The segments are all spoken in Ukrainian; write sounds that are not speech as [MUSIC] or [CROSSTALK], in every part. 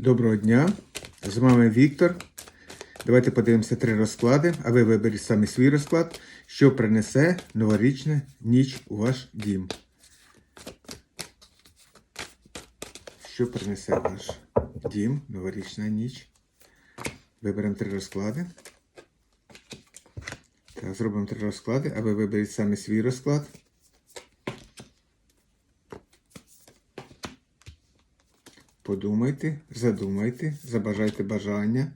Доброго дня! З вами Віктор. Давайте подивимося три розклади, а ви виберіть самі свій розклад, що принесе новорічна ніч у ваш дім. Що принесе ваш дім, новорічна ніч? Виберемо три розклади. Так, зробимо три розклади, а ви виберіть самі свій розклад. Подумайте, задумайте, забажайте бажання,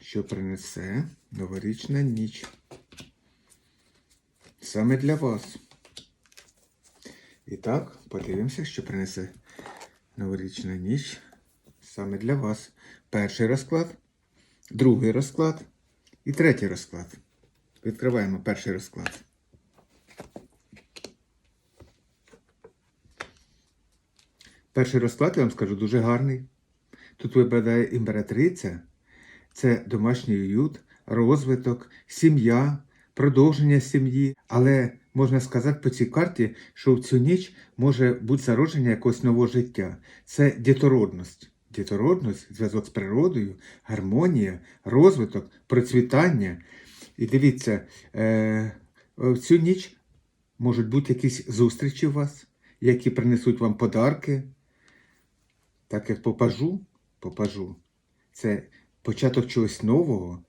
що принесе новорічна ніч. Саме для вас. І так, подивимося, що принесе новорічна ніч саме для вас. Перший розклад, другий розклад і третій розклад. Відкриваємо перший розклад. Перший розклад, я вам скажу, дуже гарний. Тут випадає імператриця, це домашній уют, розвиток, сім'я, продовження сім'ї. Але можна сказати по цій карті, що в цю ніч може бути зародження якогось нового життя. Це дітородність. Дітородність, зв'язок з природою, гармонія, розвиток, процвітання. І дивіться, е, в цю ніч можуть бути якісь зустрічі у вас, які принесуть вам подарки. Так як попажу, попажу, це початок чогось нового,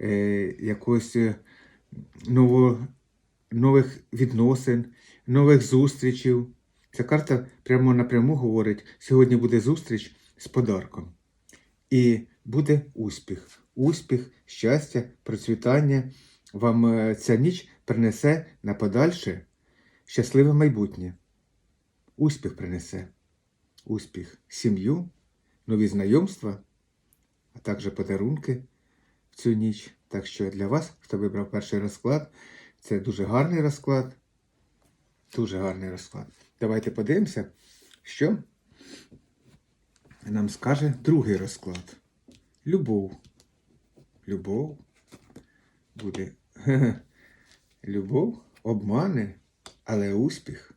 е, якогось е, ново, нових відносин, нових зустрічей. Ця карта прямо напряму говорить, сьогодні буде зустріч з подарком. І буде успіх. Успіх, щастя, процвітання. Вам е, ця ніч принесе на подальше щасливе майбутнє. Успіх принесе успіх, сім'ю, нові знайомства, а також подарунки в цю ніч. Так що для вас, хто вибрав перший розклад, це дуже гарний розклад. Дуже гарний розклад. Давайте подивимося, що нам скаже другий розклад. Любов. Любов буде. [LAUGHS] Любов обмане, але успіх.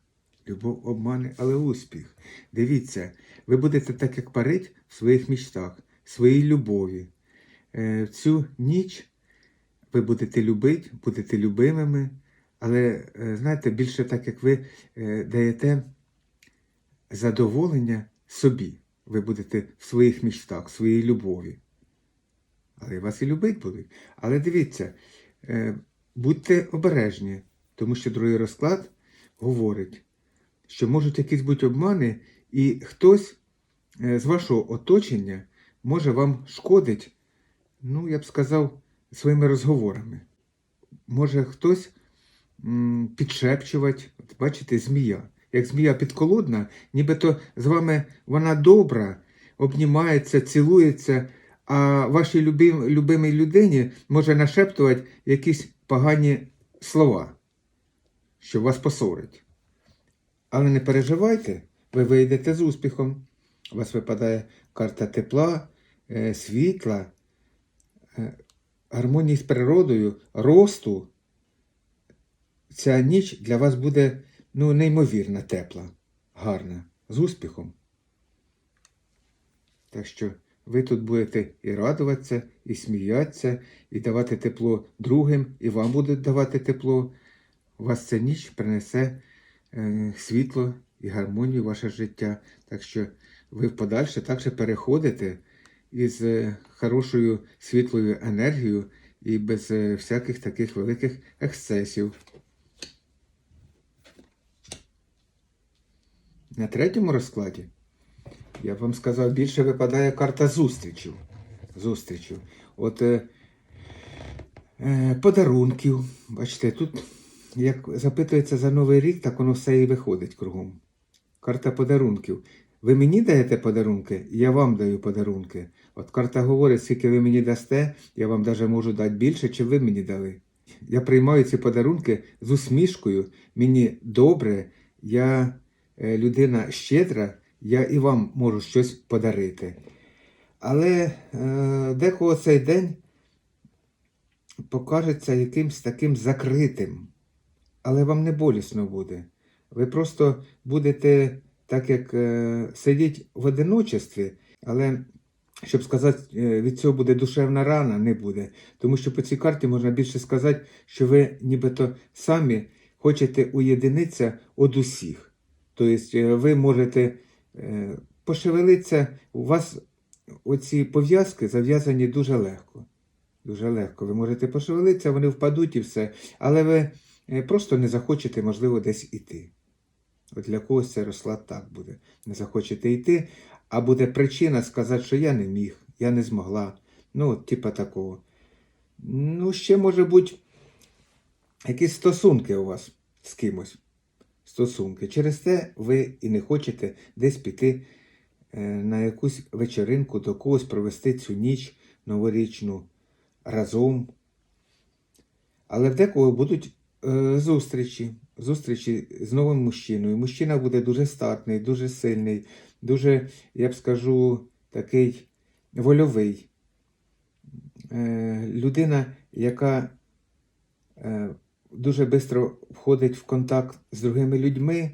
Любов обмане, але успіх. Дивіться, ви будете так, як парить в своїх мічтах, в своїй любові. Е, В цю ніч ви будете любити, будете любимими, але, е, знаєте, більше так, як ви е, даєте задоволення собі. Ви будете в своїх мічтах, в своїй любові. Але вас і любить будуть. Але дивіться, е, будьте обережні, тому що другий розклад говорить що можуть якісь бути обмани, і хтось е, з вашого оточення може вам шкодити, ну, я б сказав, своїми розговорами. Може хтось підшепчувати, От бачите, змія. Як змія підколодна, нібито з вами вона добра, обнімається, цілується, а вашій любим, любимій людині може нашептувати якісь погані слова, що вас посорить. Але не переживайте, ви вийдете з успіхом. У вас випадає карта тепла, е, світла, е, гармонії з природою, росту. Ця ніч для вас буде ну, неймовірно тепла, гарна, з успіхом. Так що ви тут будете і радуватися, і сміятися, і давати тепло другим, і вам будуть давати тепло. У вас ця ніч принесе світло і гармонію в ваше життя. Так що ви в подальше також переходите із е, хорошою світлою енергією і без е, всяких таких великих ексцесів. На третьому розкладі я вам сказав, більше випадає карта зустрічів. Зустрічів. От е, е, подарунків. Бачите, тут як запитується за Новий рік, так воно все і виходить кругом. Карта подарунків. Ви мені даєте подарунки, я вам даю подарунки. От карта говорить, скільки ви мені дасте, я вам навіть можу дати більше, чи ви мені дали. Я приймаю ці подарунки з усмішкою. Мені добре, я е, людина щедра, я і вам можу щось подарити. Але е, декого цей день покажеться якимсь таким закритим але вам не болісно буде. Ви просто будете так як е, сидіть в одиночестві, але щоб сказати, е, від цього буде душевна рана, не буде. Тому що по цій карті можна більше сказати, що ви нібито самі хочете уєдинитися від усіх. Тобто е, ви можете е, пошевелитися, у вас оці пов'язки зав'язані дуже легко. Дуже легко. Ви можете пошевелитися, вони впадуть і все. Але ви просто не захочете, можливо, десь іти. От для когось це розклад так буде. Не захочете йти, а буде причина сказати, що я не міг, я не змогла. Ну, от, типа такого. Ну, ще може бути якісь стосунки у вас з кимось. Стосунки. Через те ви і не хочете десь піти е, на якусь вечеринку, до когось провести цю ніч новорічну разом. Але в декого будуть е, зустрічі, зустрічі з новим мужчиною. Мужчина буде дуже статний, дуже сильний, дуже, я б скажу, такий вольовий. Е, людина, яка е, дуже швидко входить в контакт з другими людьми,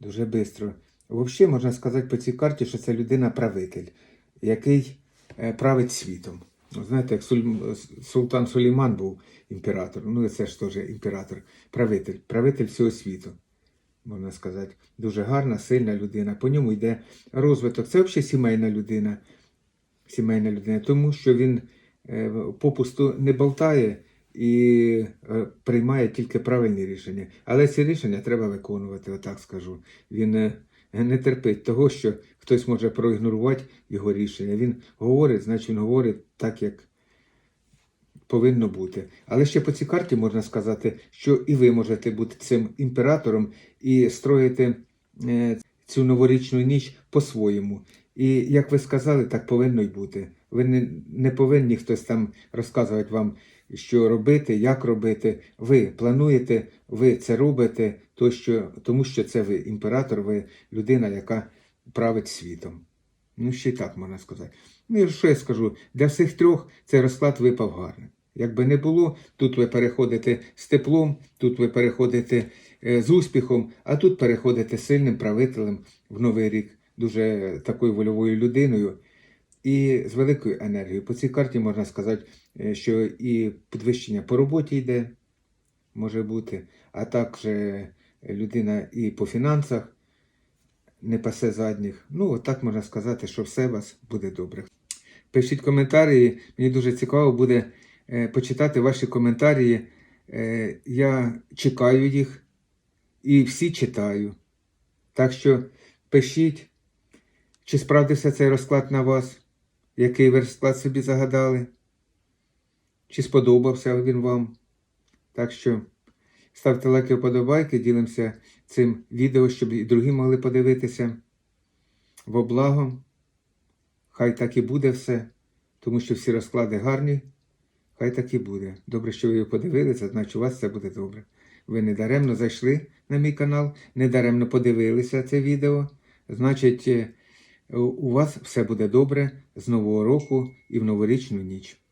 дуже швидко. Взагалі, можна сказати по цій карті, що це людина-правитель, який е, править світом. Ну, Знаєте, як Султан Сулейман був імператор, ну це ж теж імператор, правитель, правитель всього світу, можна сказати. Дуже гарна, сильна людина. По ньому йде розвиток. Це взагалі сімейна людина. Сімейна людина, тому що він е, попусту не болтає і е, приймає тільки правильні рішення. Але ці рішення треба виконувати, отак скажу. Він е, не терпить того, що хтось може проігнорувати його рішення. Він говорить, значить він говорить так, як повинно бути. Але ще по цій карті можна сказати, що і ви можете бути цим імператором і строїти е, цю новорічну ніч по-своєму. І як ви сказали, так повинно й бути. Ви не, не повинні хтось там розказувати вам, що робити, як робити. Ви плануєте, ви це робите, то що, тому що це ви імператор, ви людина, яка править світом. Ну, ще й так можна сказати. Ну що я скажу? Для всіх трьох цей розклад випав гарний. Якби не було, тут ви переходите з теплом, тут ви переходите е, з успіхом, а тут переходите сильним правителем в новий рік, дуже такою вольовою людиною і з великою енергією. По цій карті можна сказати, е, що і підвищення по роботі йде, може бути, а також е, людина і по фінансах не пасе задніх. Ну, отак можна сказати, що все у вас буде добре. Пишіть коментарі, мені дуже цікаво буде е, почитати ваші коментарі. Я чекаю їх і всі читаю. Так що пишіть, чи справдився цей розклад на вас, який ви розклад собі загадали, чи сподобався він вам. Так що ставте лайки, вподобайки, ділимося цим відео, щоб і другі могли подивитися. Во благо. Хай так і буде все, тому що всі розклади гарні. Хай так і буде. Добре, що ви подивилися, значить у вас все буде добре. Ви не даремно зайшли на мій канал, не даремно подивилися це відео. Значить, е, у вас все буде добре з Нового року і в новорічну ніч.